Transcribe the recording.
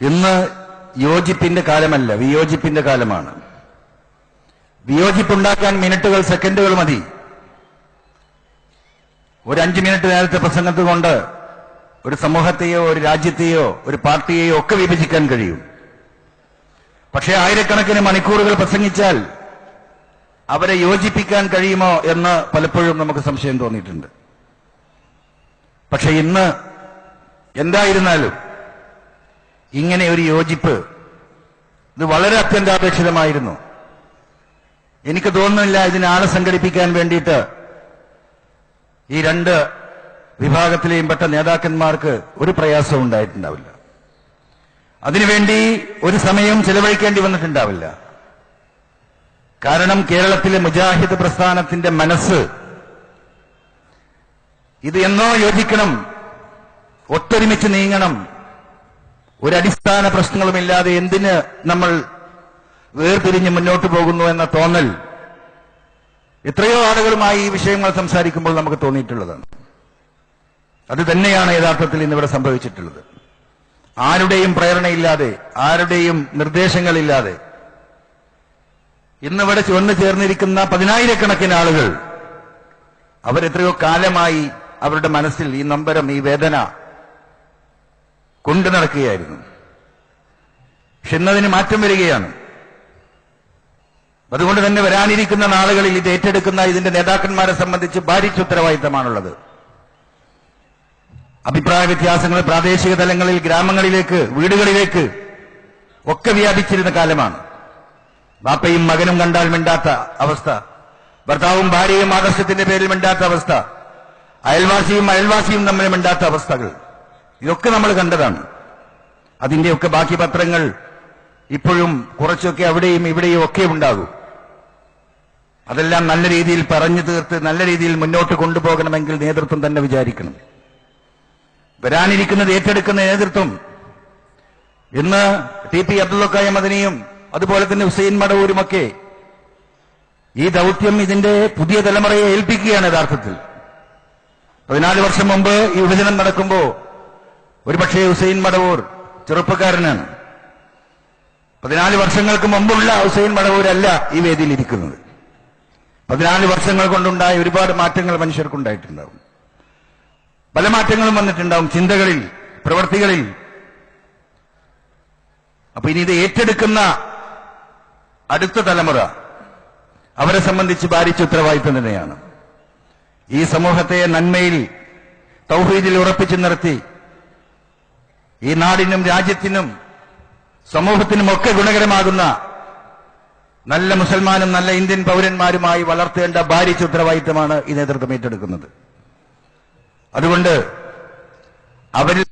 ഇന്ന് യോജിപ്പിന്റെ കാലമല്ല വിയോജിപ്പിന്റെ കാലമാണ്. വിയോജിപ്പുണ്ടാക്കാൻ മിനിറ്റുകൾ സെക്കൻഡുകൾ മതി. ഒരു അഞ്ച് മിനിറ്റ് നേരത്തെ പ്രസംഗത്ത് കൊണ്ട് ഒരു സമൂഹത്തെയോ ഒരു രാജ്യത്തെയോ ഒരു പാർട്ടിയെയോ ഒക്കെ വിഭജിക്കാൻ കഴിയും. പക്ഷേ ആയിരക്കണക്കിന് മണിക്കൂറുകൾ പ്രസംഗിച്ചാൽ അവരെ യോജിപ്പിക്കാൻ കഴിയുമോ എന്ന് പലപ്പോഴും നമുക്ക് സംശയം തോന്നിയിട്ടുണ്ട്. പക്ഷെ ഇന്ന് എന്തായിരുന്നാലും ഇങ്ങനെ ഒരു യോജിപ്പ് ഇത് വളരെ അത്യന്താപേക്ഷിതമായിരുന്നു. എനിക്ക് തോന്നുന്നില്ല ഇതിനാളെ സംഘടിപ്പിക്കാൻ വേണ്ടിയിട്ട് ഈ രണ്ട് വിഭാഗത്തിലെയും പെട്ട നേതാക്കന്മാർക്ക് ഒരു പ്രയാസവും ഉണ്ടായിട്ടുണ്ടാവില്ല. അതിനുവേണ്ടി ഒരു സമയം ചെലവഴിക്കേണ്ടി വന്നിട്ടുണ്ടാവില്ല. കാരണം കേരളത്തിലെ മുജാഹിദ് പ്രസ്ഥാനത്തിന്റെ മനസ്സ് ഇത് എന്നോ യോജിക്കണം ഒത്തൊരുമിച്ച് നീങ്ങണം ഒരടിസ്ഥാന പ്രശ്നങ്ങളുമില്ലാതെ എന്തിന് നമ്മൾ വേർതിരിഞ്ഞ് മുന്നോട്ട് പോകുന്നു എന്ന തോന്നൽ എത്രയോ ആളുകളുമായി ഈ വിഷയങ്ങൾ സംസാരിക്കുമ്പോൾ നമുക്ക് തോന്നിയിട്ടുള്ളതാണ്. അത് തന്നെയാണ് യഥാർത്ഥത്തിൽ ഇന്നിവിടെ സംഭവിച്ചിട്ടുള്ളത്. ആരുടെയും പ്രേരണയില്ലാതെ ആരുടെയും നിർദ്ദേശങ്ങളില്ലാതെ ഇന്നിവിടെ ചുവന്ന് ചേർന്നിരിക്കുന്ന പതിനായിരക്കണക്കിന് ആളുകൾ അവരെത്രയോ കാലമായി അവരുടെ മനസ്സിൽ ഈ നമ്പരം ഈ വേദന കൊണ്ടു നടക്കുകയായിരുന്നു. പക്ഷെ ഇന്നതിന് മാറ്റം വരികയാണ്. അതുകൊണ്ട് തന്നെ വരാനിരിക്കുന്ന നാളുകളിൽ ഇത് ഏറ്റെടുക്കുന്ന ഇതിന്റെ നേതാക്കന്മാരെ സംബന്ധിച്ച് ഭാരിച്ച ഉത്തരവാദിത്തമാണുള്ളത്. അഭിപ്രായ വ്യത്യാസങ്ങൾ പ്രാദേശിക തലങ്ങളിൽ ഗ്രാമങ്ങളിലേക്ക് വീടുകളിലേക്ക് ഒക്കെ വ്യാപിച്ചിരുന്ന കാലമാണ്. ബാപ്പയും മകനും കണ്ടാൽ മിണ്ടാത്ത അവസ്ഥ. ഭർത്താവും ഭാര്യയും ആദർശത്തിന്റെ പേരിൽ മിണ്ടാത്ത അവസ്ഥ. അയൽവാസിയും അയൽവാസിയും തമ്മിൽ മിണ്ടാത്ത അവസ്ഥകൾ. ഇതൊക്കെ നമ്മൾ കണ്ടതാണ്. അതിന്റെയൊക്കെ ബാക്കി പത്രങ്ങൾ ഇപ്പോഴും കുറച്ചൊക്കെ അവിടെയും ഇവിടെയും ഒക്കെ ഉണ്ടാകും. അതെല്ലാം നല്ല രീതിയിൽ പറഞ്ഞു തീർത്ത് നല്ല രീതിയിൽ മുന്നോട്ട് കൊണ്ടുപോകണമെങ്കിൽ നേതൃത്വം തന്നെ വിചാരിക്കണം. വരാനിരിക്കുന്നത് ഏറ്റെടുക്കുന്ന നേതൃത്വം. ഇന്ന് ടി പി അബ്ദുള്ളക്കായ മദനിയും അതുപോലെ തന്നെ ഹുസൈൻ മടവൂരുമൊക്കെ ഈ ദൗത്യം ഇതിന്റെ പുതിയ തലമുറയെ ഏൽപ്പിക്കുകയാണ് യഥാർത്ഥത്തിൽ. പതിനാല് വർഷം മുമ്പ് ഈ വിഭജനം നടക്കുമ്പോ ഒരുപക്ഷെ ഹുസൈൻ മടവൂർ ചെറുപ്പക്കാരനാണ്. പതിനാല് വർഷങ്ങൾക്ക് മുമ്പുള്ള ഹുസൈൻ മടവൂരല്ല ഈ വേദിയിൽ ഇരിക്കുന്നത്. പതിനാല് വർഷങ്ങൾ കൊണ്ടുണ്ടായ ഒരുപാട് മാറ്റങ്ങൾ മനുഷ്യർക്കുണ്ടായിട്ടുണ്ടാവും. പല മാറ്റങ്ങളും വന്നിട്ടുണ്ടാവും ചിന്തകളിൽ പ്രവൃത്തികളിൽ അപ്പൊ ഇനി ഇത് ഏറ്റെടുക്കുന്ന അടുത്ത തലമുറ അവരെ സംബന്ധിച്ച് ഭാരിച്ച ഉത്തരവാദിത്വം തന്നെയാണ്. ഈ സമൂഹത്തെ നന്മയിൽ തൗഹീദിൽ ഉറപ്പിച്ചു നിർത്തി ഈ നാടിനും രാജ്യത്തിനും സമൂഹത്തിനും ഒക്കെ ഗുണകരമാകുന്ന നല്ല മുസൽമാനും നല്ല ഇന്ത്യൻ പൗരന്മാരുമായി വളർത്തേണ്ട ഭാരിച്ച ഉത്തരവാദിത്തമാണ് ഈ നേതൃത്വം ഏറ്റെടുക്കുന്നത്. അതുകൊണ്ട് അവരിൽ